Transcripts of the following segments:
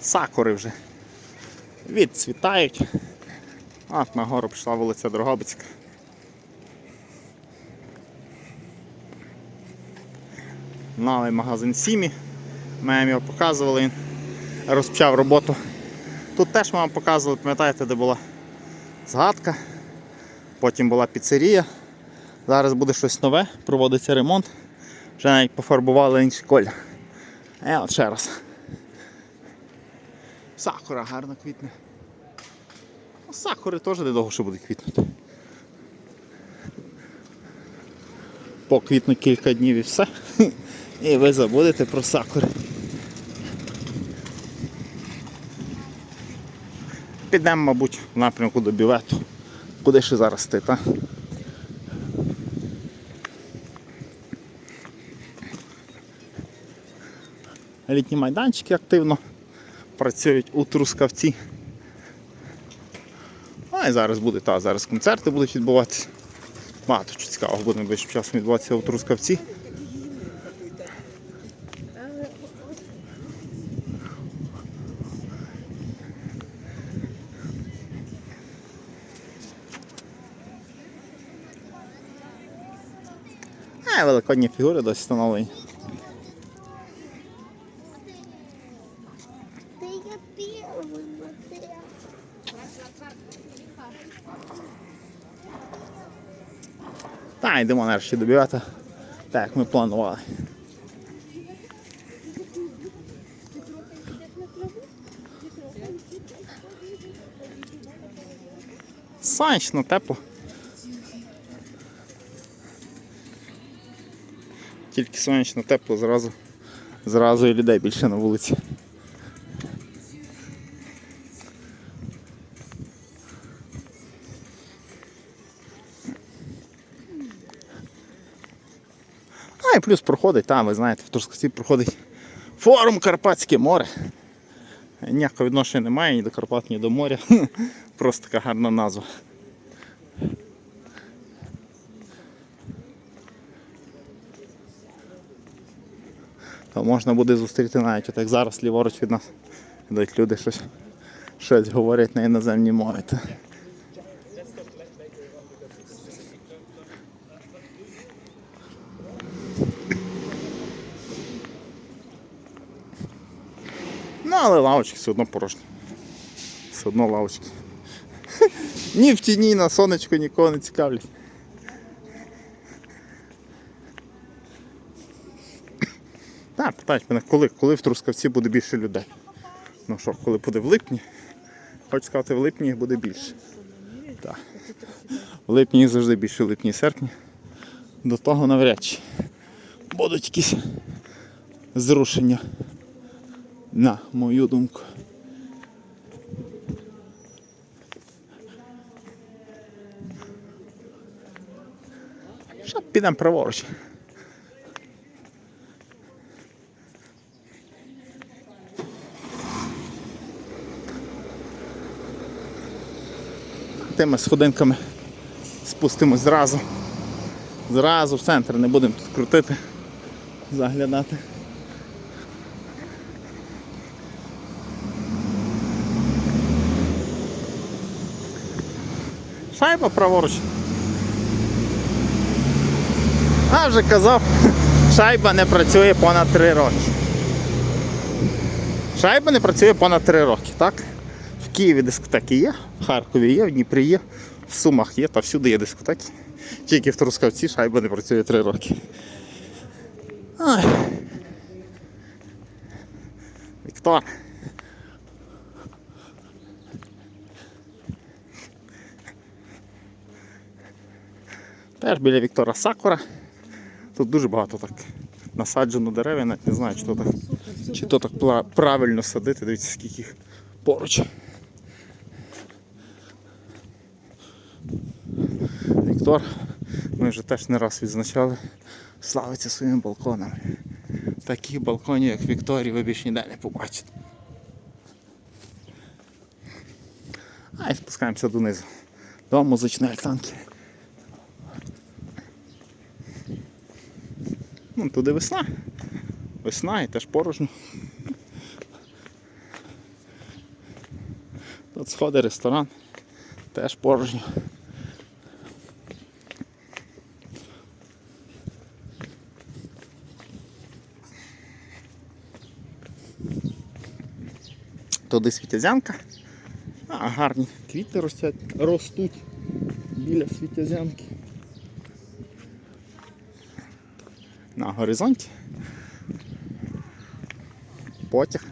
Сакури вже відцвітають. От нагору пішла вулиця Дрогобицька. Новий магазин Сімі. Ми його показували, він розпочав роботу. Тут теж ми вам показували, пам'ятаєте, де була згадка, потім була піцерія. Зараз буде щось нове, проводиться ремонт. Вже навіть пофарбували інший колір. Е, от ще раз. Сакура гарно квітне. Ну, Сакури теж недовго ще будуть квітнути. Поквітнуть кілька днів і все. І ви забудете про сакури. Підемо, мабуть, в напрямку до бювету. Куди ще зараз ти, та? Літні майданчики активно працюють у Трускавці. А і зараз буде, та, зараз концерти будуть відбуватися. Багато чого цікавого буде найближчим часом відбуватися у Трускавці. А, великодні фігури досі встановлені. Я первый, Матео. Та йдемо нарешті до бювета, так як ми планували. Сонячно, тепло. Тільки сонячно тепло, зразу, зразу і людей більше на вулиці. І плюс проходить, там, ви знаєте, в Трускавці проходить форум Карпатське море. Ніякого відношення немає ні до Карпат, ні до моря. Просто така гарна назва. То можна буде зустріти навіть от як зараз ліворуч від нас. Йдуть люди щось, щось говорять на іноземній мові. Але лавочки все одно порожні. Все одно лавочки. Ні в тіні, на сонечко нікого не цікавлять. Так, питають мене, коли, коли в Трускавці буде більше людей. Ну що, коли буде в липні? Хочу сказати, в липні їх буде більше. Так. В липні їх завжди більше, в липні і серпні. До того навряд чи будуть якісь зрушення на мою думку. Що підемо праворуч. Тими сходинками спустимось зразу. Зразу в центр, не будемо тут крутити, заглядати. Шайба праворуч. А вже казав, шайба не працює понад 3 роки. Шайба не працює понад 3 роки, так? В Києві дискотеки є, в Харкові є, в Дніпрі є, в Сумах є, та всюди є дискотеки. Тільки в Трускавці шайба не працює 3 роки. Ай. Віктор. Теж біля Віктора Сакура. Тут дуже багато так насаджено дерев, я навіть не знаю, чи то так, чи то так правильно садити. Дивіться, скільки їх поруч. Віктор, ми вже теж не раз відзначали, славиться своїми балконами. Таких балконів, як Вікторії, ви більше ніде не побачите. А і спускаємося донизу. До музичної альтанки. Ну, туди весна. Весна і теж порожньо. Тут сходи, ресторан. Теж порожньо. Туди світязянка. А, гарні квіти ростять, ростуть біля світязянки. На горизонті. Потяг.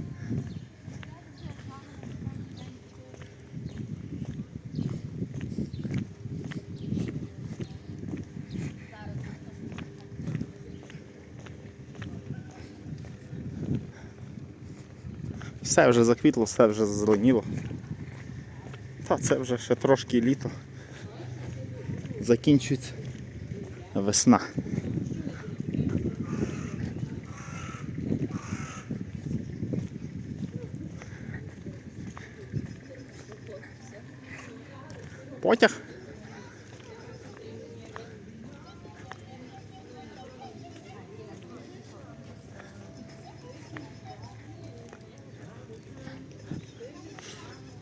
Все вже заквітло, все вже зеленіло. Та це вже ще трошки літо. Закінчується весна. Потяг.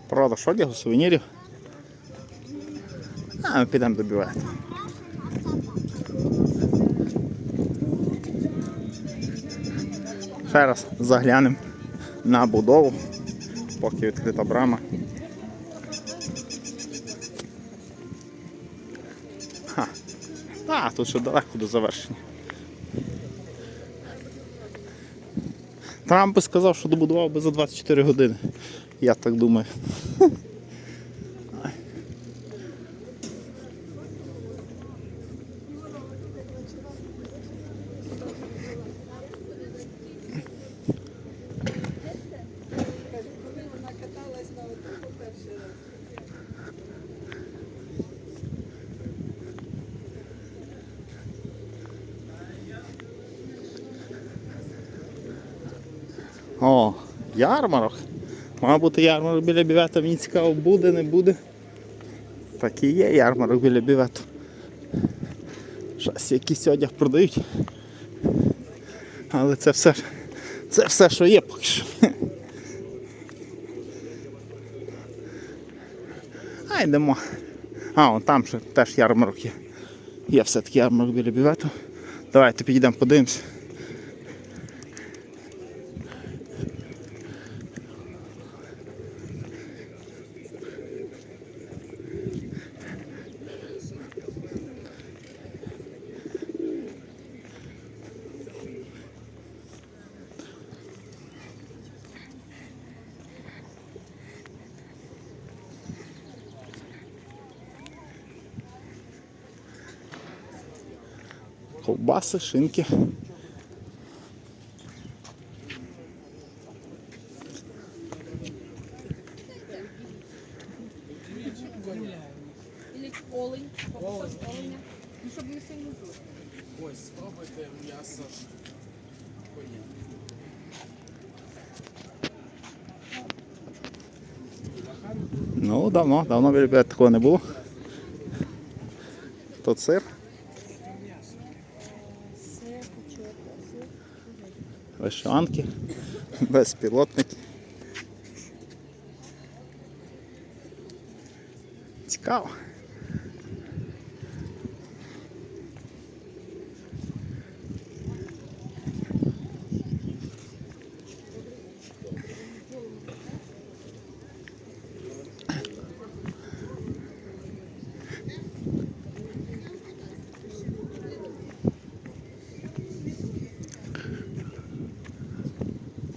Продаж одягу, сувенірів. А, ми підемо добивати. Ще раз заглянемо на будову, поки відкрита брама. А, тут ще далеко до завершення. Трамп би сказав, що добудував би за 24 години. Я так думаю. О, ярмарок. Має бути ярмарок біля бівета, мені цікаво, буде, не буде. Так і є ярмарок біля бівету. Щось якийсь одяг продають. Але це все, це все, що є поки що. А йдемо. А, вон там ще теж ярмарок є. Є все-таки ярмарок біля бівету. Давайте підійдемо, подивимось. Ковбаси, шинки. Олень, кокос оленя. Ну, щоб не сильно жорстко. Ось, спробуйте м'ясо. Ну, давно, давно біля такого не було. Тут сир. Вишиванки, безпілотники. Цікаво.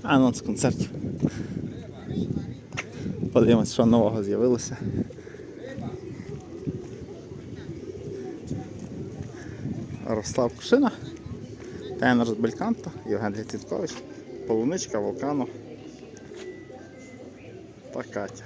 Анонс концертів. Подивимось, що нового з'явилося. Ярослав Кушина, Тенер з Бельканто, Євген Літвінкович, Полуничка, Вулкану та Катя.